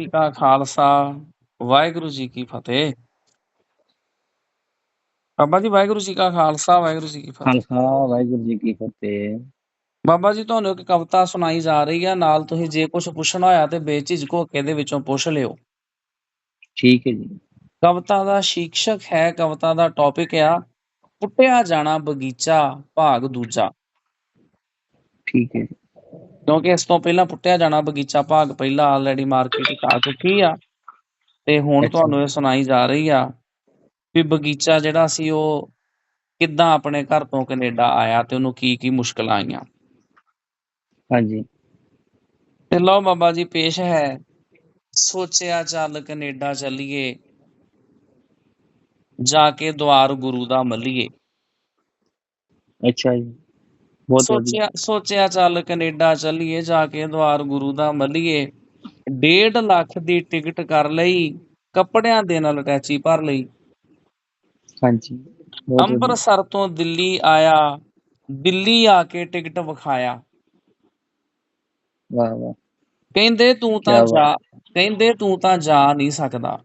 ਜੀ ਕਾ ਖਾਲਸਾ ਵਾਹਿਗੁਰੂ ਜੀ ਕੀ ਫਤਿਹ। ਬਾਬਾ ਜੀ ਵਾਹਿਗੁਰੂ ਜੀ ਕਾ ਖਾਲਸਾ ਵਾਹਿਗੁਰੂ ਜੀ ਕੀ ਫਤਿਹ। ਖਾਲਸਾ ਵਾਹਿਗੁਰੂ ਜੀ ਕੀ ਫਤਿਹ। ਬਾਬਾ ਜੀ ਤੁਹਾਨੂੰ ਇੱਕ ਕਵਿਤਾ ਸੁਣਾਈ ਜਾ ਰਹੀ ਆ ਨਾਲ ਤੁਸੀਂ ਜੇ ਕੁਝ ਪੁੱਛਣਾ ਹੋਇਆ ਤੇ ਬੇਝਿਜਕ ਹੋ ਕੇ ਇਹਦੇ ਵਿੱਚੋਂ ਪੁੱਛ ਲਿਓ। ਠੀਕ ਹੈ ਜੀ। ਕਵਿਤਾ ਦਾ ਸ਼ੀਰਸ਼ਕ ਹੈ ਕਵਿਤਾ ਦਾ ਟੌਪਿਕ ਆ ਪੁੱਟਿਆ ਜਾਣਾ ਬਗੀਚਾ ਭਾਗ ਦੂਜਾ। ਠੀਕ ਹੈ ਕਿਉਂਕਿ ਇਸ ਤੋਂ ਪਹਿਲਾਂ ਪੁੱਟਿਆ ਜਾਣਾ ਬਗੀਚਾ ਭਾਗ ਪਹਿਲਾ ਆਲਰੇਡੀ ਮਾਰਕੀਟ ਵਿੱਚ ਆ ਚੁੱਕੀ ਆ। ਤੇ ਹੁਣ। ਤੁਹਾਨੂੰ ਇਹ ਸੁਣਾਈ ਜਾ ਰਹੀ ਆ ਵੀ ਬਗੀਚਾ ਜਿਹੜਾ ਸੀ ਉਹ ਕਿੱਦਾਂ ਆਪਣੇ ਘਰ ਤੋਂ ਕੈਨੇਡਾ ਆਇਆ ਤੇ ਉਹਨੂੰ ਕੀ ਕੀ ਮੁਸ਼ਕਲਾਂ ਆਈਆਂ। ਹਾਂਜੀ। ਤੇ ਲਓ ਬਾਬਾ ਜੀ ਪੇਸ਼ ਹੈ। ਸੋਚਿਆ ਚੱਲ ਕੈਨੇਡਾ ਚੱਲੀਏ। ਜਾ ਕੇ ਦਵਾਰ ਗੁਰੂ ਦਾ ਮੱਲੀਏ। ਅੱਛਾ ਜੀ। ਸੋਚਿਆ ਸੋਚਿਆ ਚੱਲ ਕੈਨੇਡਾ ਚੱਲੀਏ ਜਾ ਕੇ ਦਵਾਰ ਗੁਰੂ ਦਾ ਮੱਲੀਏ। ਡੇਢ ਲੱਖ ਦੀ ਟਿਕਟ ਕਰ ਲਈ ਕੱਪੜਿਆਂ ਦੇ ਨਾਲ ਅਟੈਚੀ ਭਰ ਲਈ। ਹਾਂਜੀ। ਅੰਮ੍ਰਿਤਸਰ ਤੋਂ ਦਿੱਲੀ ਆਇਆ ਦਿੱਲੀ ਆ ਕੇ ਟਿਕਟ ਵਿਖਾਇਆ। ਵਾਹ ਵਾਹ। ਕਹਿੰਦੇ ਤੂੰ ਤਾਂ ਜਾ ਕਹਿੰਦੇ ਤੂੰ ਤਾਂ ਜਾ ਨਹੀਂ ਸਕਦਾ।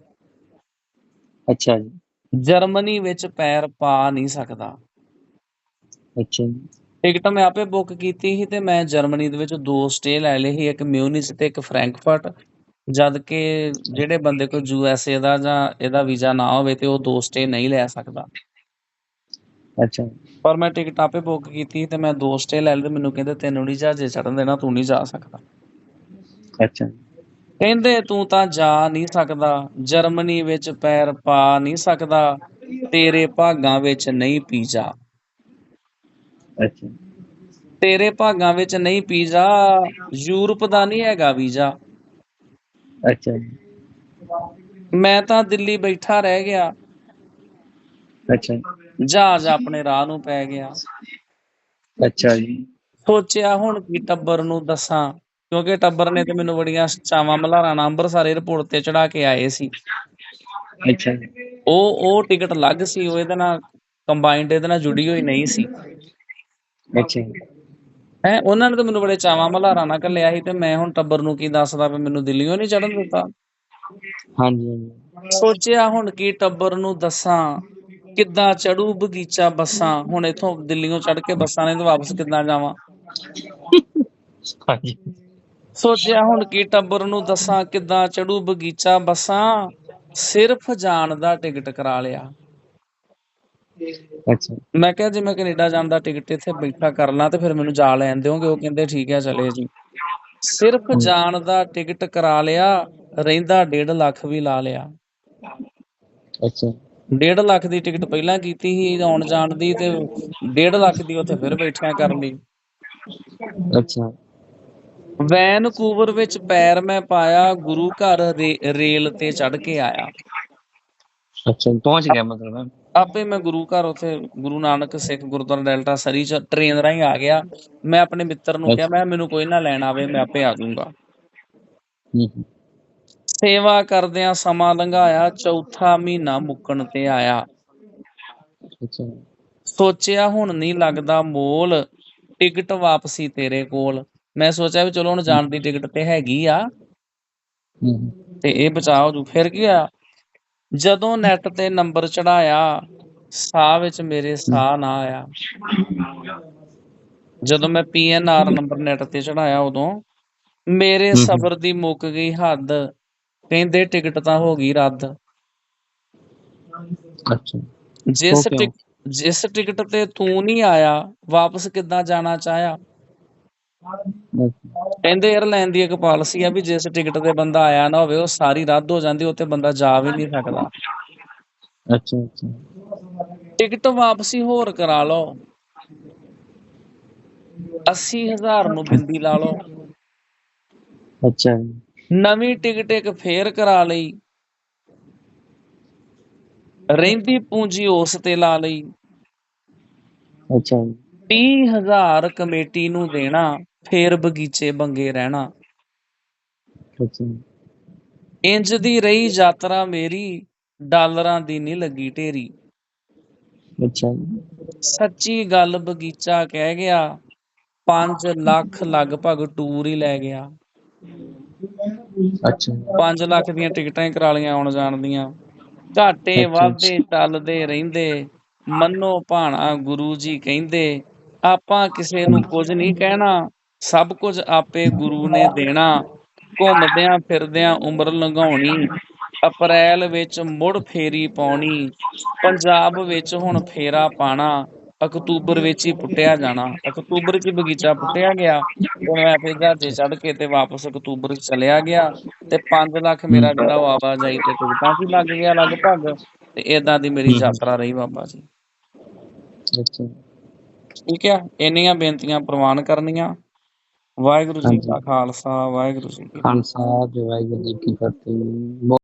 ਅੱਛਾ ਜੀ। ਜਰਮਨੀ ਵਿੱਚ ਪੈਰ ਪਾ ਨਹੀਂ ਸਕਦਾ। ਅੱਛਾ ਜੀ। ਟਿਕਟ ਮੈਂ ਆਪੇ ਬੁੱਕ ਕੀਤੀ ਸੀ ਤੇ ਮੈਂ ਜਰਮਨੀ ਦੇ ਵਿੱਚ ਦੋ ਸਟੇ ਲੈ ਲਏ ਸੀ ਇੱਕ ਮਿਊਨਿਚ ਤੇ ਇੱਕ ਫਰੈਂਕਫਰਟ ਜਦ ਕਿ ਜਿਹੜੇ ਬੰਦੇ ਕੋਲ ਯੂ ਐਸ ਏ ਦਾ ਜਾਂ ਇਹਦਾ ਵੀਜ਼ਾ ਨਾ ਹੋਵੇ ਤੇ ਉਹ ਦੋ ਸਟੇ ਨਹੀਂ ਲੈ ਸਕਦਾ। ਅੱਛਾ। ਪਰ ਮੈਂ ਟਿਕਟ ਆਪੇ ਬੁੱਕ ਕੀਤੀ ਤੇ ਮੈਂ ਦੋ ਸਟੇ ਲੈ ਲਏ ਮੈਨੂੰ ਕਹਿੰਦੇ ਤੈਨੂੰ ਨਹੀਂ ਜਹਾਜ਼ੇ ਚੜਨ ਦੇਣਾ ਤੂੰ ਨਹੀਂ ਜਾ ਸਕਦਾ। ਅੱਛਾ। ਕਹਿੰਦੇ ਤੂੰ ਤਾਂ ਜਾ ਨਹੀਂ ਸਕਦਾ ਜਰਮਨੀ ਵਿੱਚ ਪੈਰ ਪਾ ਨਹੀਂ ਸਕਦਾ ਤੇਰੇ ਭਾਗਾਂ ਵਿੱਚ ਨਹੀਂ ਪੀਜ਼ਾ। ਅੱਛਾ। ਤੇਰੇ ਭਾਗਾਂ ਵਿੱਚ ਨਹੀਂ ਪੀਜ਼ਾ ਯੂਰਪ ਦਾ ਨਹੀਂ ਹੈਗਾ ਵੀਜ਼ਾ। ਅੱਛਾ ਜੀ। ਮੈਂ ਤਾਂ ਦਿੱਲੀ ਬੈਠਾ ਰਹਿ ਗਿਆ। ਅੱਛਾ ਜਹਾਜ਼ ਆਪਣੇ ਰਾਹ ਨੂੰ ਪੈ ਗਿਆ। ਅੱਛਾ ਜੀ। ਸੋਚਿਆ ਹੁਣ ਕੀ ਟੱਬਰ ਨੂੰ ਦੱਸਾਂ ਕਿਉਂਕਿ ਟੱਬਰ ਨੇ ਤੇ ਮੈਨੂੰ ਬੜੀਆਂ ਚਾਵਾਂ ਮਲਹਾਰਾਂ ਨਾਲ ਅੰਮ੍ਰਿਤਸਰ 에ਅਰਪੋਰਟ ਤੇ ਚੜਾ ਕੇ ਆਏ ਸੀ। ਅੱਛਾ ਉਹ ਉਹ ਟਿਕਟ ਅਲੱਗ ਸੀ ਉਹ ਇਹਦੇ ਨਾਲ ਕੰਬਾਈਨਡ ਇਹਦੇ ਨਾਲ ਜੁੜੀ ਹੋਈ ਨਹੀਂ ਸੀ। ਅੱਛਾ ਹੈ ਉਹਨਾਂ ਨੇ ਤਾਂ ਮੈਨੂੰ ਬੜੇ ਚਾਵਾਂ ਮਲਹਾਰਾਂ ਨਾਲ ਘੱਲਿਆ ਸੀ ਤੇ ਮੈਂ ਹੁਣ ਟੱਬਰ ਨੂੰ ਕੀ ਦੱਸਦਾ ਵੀ ਮੈਨੂੰ ਦਿੱਲੀੋਂ ਨਹੀਂ ਚੜਨ ਦਿੱਤਾ। ਹਾਂਜੀ। ਹਾਂਜੀ ਸੋਚਿਆ ਹੁਣ ਕੀ ਟੱਬਰ ਨੂੰ ਦੱਸਾਂ ਕਿੱਦਾਂ ਚੜੂ ਬਗੀਚਾ ਬੱਸਾਂ ਹੁਣ ਇਥੋਂ ਦਿੱਲੀੋਂ ਚੜ ਕੇ ਬੱਸਾਂ ਨੇ ਤੇ ਵਾਪਸ ਕਿੱਦਾਂ ਜਾਵਾਂ। ਹਾਂਜੀ। ਸੋਚਿਆ ਹੁਣ ਕੀ ਟੱਬਰ ਨੂੰ ਦੱਸਾਂ ਕਿੱਦਾਂ ਚੜੂ ਬਗੀਚਾ ਬੱਸਾਂ ਸਿਰਫ ਜਾਣ ਦਾ ਟਿਕਟ ਕਰਾ ਲਿਆ। ਅੱਛਾ। ਮੈਂ ਕਿਹਾ ਜੇ ਮੈਂ ਕੈਨੇਡਾ ਜਾਣ ਦਾ ਟਿਕਟ ਇੱਥੇ ਬੈਠਾ ਕਰ ਲਾਂ ਤੇ ਫਿਰ ਮੈਨੂੰ ਜਾ ਲੈਣ ਦਿਓਗੇ ਉਹ ਕਹਿੰਦੇ ਠੀਕ ਹੈ ਚਲੇ ਜੀ। ਸਿਰਫ ਜਾਣ ਦਾ ਟਿਕਟ ਕਰਾ ਲਿਆ ਰਹਿੰਦਾ 1.5 ਲੱਖ ਵੀ ਲਾ ਲਿਆ। ਅੱਛਾ। 1.5 ਲੱਖ ਦੀ ਟਿਕਟ ਪਹਿਲਾਂ ਕੀਤੀ ਸੀ ਆਉਣ ਜਾਣ ਦੀ ਤੇ 1.5 ਲੱਖ ਦੀ ਉੱਥੇ ਫਿਰ ਬੈਠਿਆ ਕਰ ਲਈ। ਅੱਛਾ। ਵੈਨਕੂਵਰ ਵਿੱਚ ਪੈਰ ਮੈਂ ਪਾਇਆ ਗੁਰੂ ਘਰ ਰੇਲ ਤੇ ਚੜ ਕੇ ਆਇਆ। ਅੱਛਾ ਪਹੁੰਚ ਗਿਆ ਮਤਲਬ। ਆਪੇ ਮੈਂ ਗੁਰੂ ਘਰ ਉੱਥੇ ਗੁਰੂ ਨਾਨਕ ਸਿੱਖ ਗੁਰਦੁਆਰਾ ਡੈਲਟਾ ਸਰੀ ਚ ਟ੍ਰੇਨ ਰਾਹੀਂ ਆ ਗਿਆ। ਮੈਂ ਆਪਣੇ ਮਿੱਤਰ ਨੂੰ ਕਿਹਾ ਮੈਂ ਮੈਨੂੰ ਕੋਈ ਨਾ ਲੈਣ ਆਵੇ ਮੈਂ ਆਪੇ ਆ ਜਾਊਂਗਾ। ਸੇਵਾ ਕਰਦਿਆਂ ਸਮਾਂ ਲੰਘਾਇਆ ਚੌਥਾ ਮਹੀਨਾ ਮੁੱਕਣ ਤੇ ਆਇਆ। ਸੋਚਿਆ ਹੁਣ ਨਹੀਂ ਲੱਗਦਾ ਮੋਲ ਟਿਕਟ ਵਾਪਸੀ ਤੇਰੇ ਕੋਲ। ਮੈਂ ਸੋਚਿਆ ਵੀ ਚਲੋ ਹੁਣ ਜਾਣ ਦੀ ਟਿਕਟ ਤੇ ਹੈਗੀ ਆ। ਤੇ ਇਹ ਬਚਾਓ ਜੂ ਫਿਰ ਕੀ ਹੋਇਆ? ਜਦੋਂ ਨੈਟ ਤੇ ਨੰਬਰ ਚੜਾਇਆ ਸਾਹ ਵਿੱਚ ਮੇਰੇ ਸਾਹ ਨਾ ਆਇਆ। ਜਦੋਂ ਮੈਂ ਪੀਐਨਆਰ ਨੰਬਰ ਨੈਟ ਤੇ ਚੜਾਇਆ ਉਦੋਂ ਮੇਰੇ। ਸਬਰ ਦੀ ਮੁੱਕ ਗਈ ਹੱਦ ਕਹਿੰਦੇ ਟਿਕਟ ਤਾਂ ਹੋ ਗਈ ਰੱਦ। ਅੱਛਾ। ਜਿਸ ਜਿਸ ਟਿਕਟ ਤੇ ਤੂੰ ਨਹੀਂ ਆਇਆ ਵਾਪਸ ਕਿੱਦਾਂ ਜਾਣਾ ਚਾਹਿਆ? ਕਹਿੰਦੇ 에ਅਰਲਾਈਨ ਦੀ ਇੱਕ ਪਾਲਿਸੀ ਆ ਵੀ ਜਿਸ ਟਿਕਟ ਤੇ ਬੰਦਾ ਆਇਆ ਨਾ ਹੋਵੇ ਉਹ ਸਾਰੀ ਰੱਦ ਹੋ ਜਾਂਦੀ ਉੱਥੇ ਬੰਦਾ ਜਾ ਵੀ ਨਹੀਂ ਸਕਦਾ। ਅੱਛਾ ਅੱਛਾ। ਟਿਕਟ ਵਾਪਸੀ ਹੋਰ ਕਰਾ ਲਓ। 80000 ਨੂੰ ਬਿੰਦੀ ਲਾ ਲਓ। ਅੱਛਾ ਨਵੀਂ ਟਿਕਟ ਇੱਕ ਫੇਰ ਕਰਾ ਲਈ। ਰਹਿੰਦੀ ਪੂੰਜੀ ਉਸ ਤੇ ਲਾ ਲਈ। ਅੱਛਾ ਜੀ। 30000 ਕਮੇਟੀ ਨੂੰ ਦੇਣਾ। ਫੇਰ ਬਗੀਚੇ ਬੰਗੇ ਰਹਿਣਾ। ਇੰਜ ਦੀ ਰਹੀ ਯਾਤਰਾ ਮੇਰੀ ਡਾਲਰਾਂ ਦੀ ਨਹੀਂ ਲੱਗੀ ਢੇਰੀ। ਅੱਛਾ। ਸੱਚੀ ਗੱਲ ਬਗੀਚਾ ਕਹਿ ਗਿਆ 5 ਲੱਖ ਲਗਭਗ ਟੂਰ ਹੀ ਲੈ ਗਿਆ। ਅੱਛਾ। 5 ਲੱਖ ਦੀਆਂ ਟਿਕਟਾਂ ਹੀ ਕਰਾ ਲਈਆਂ ਆਉਣ ਜਾਣ ਦੀਆਂ। ਘਾਟੇ ਵਾਧੇ ਚੱਲਦੇ ਰਹਿੰਦੇ ਮੰਨੋ ਭਾਣਾ ਗੁਰੂ ਜੀ ਕਹਿੰਦੇ ਆਪਾਂ ਕਿਸੇ ਨੂੰ ਕੁਝ ਨਹੀਂ ਕਹਿਣਾ। ਸਭ ਕੁਝ ਆਪੇ ਗੁਰੂ ਨੇ ਦੇਣਾ। ਘੁੰਮਦਿਆਂ ਫਿਰਦਿਆਂ ਉਮਰ ਲੰਘਾਉਣੀ। ਅਪ੍ਰੈਲ ਵਿੱਚ ਮੁੜ ਫੇਰੀ ਪਾਉਣੀ। ਪੰਜਾਬ ਵਿੱਚ ਹੁਣ ਫੇਰਾ ਪਾਣਾ। ਅਕਤੂਬਰ ਵਿੱਚ ਹੀ ਪੁੱਟਿਆ ਜਾਣਾ। ਅਕਤੂਬਰ 'ਚ ਹੀ ਬਗੀਚਾ ਪੁੱਟਿਆ ਗਿਆ। ਤੇ ਮੈਂ ਫਿਰ ਜਹਾਜ਼ੇ ਚੜ ਕੇ ਤੇ ਵਾਪਸ ਅਕਤੂਬਰ 'ਚ ਚਲਿਆ ਗਿਆ। ਤੇ 5 ਲੱਖ ਮੇਰਾ ਜਿਹੜਾ ਉਹ ਆਵਾਜਾਈ ਤੇ ਟਿਕਟਾਂ 'ਚ ਹੀ ਲੱਗ ਗਿਆ ਲਗਭਗ। ਤੇ ਇਦਾਂ ਦੀ ਮੇਰੀ। ਯਾਤਰਾ ਰਹੀ ਬਾਬਾ ਜੀ। ਠੀਕ ਆ? ਇੰਨੀਆਂ ਬੇਨਤੀਆਂ ਪ੍ਰਵਾਨ ਕਰਨੀਆਂ। ਵਾਹਿਗੁਰੂ ਜੀ ਹਾਂਜੀ। ਕਾ ਖਾਲਸਾ ਵਾਹਿਗੁਰੂ ਜੀ ਕੀ ਫਤਿਹ। ਖਾਲਸਾ ਜੀ ਵਾਹਿਗੁਰੂ ਜੀ ਕੀ ਫਤਿਹ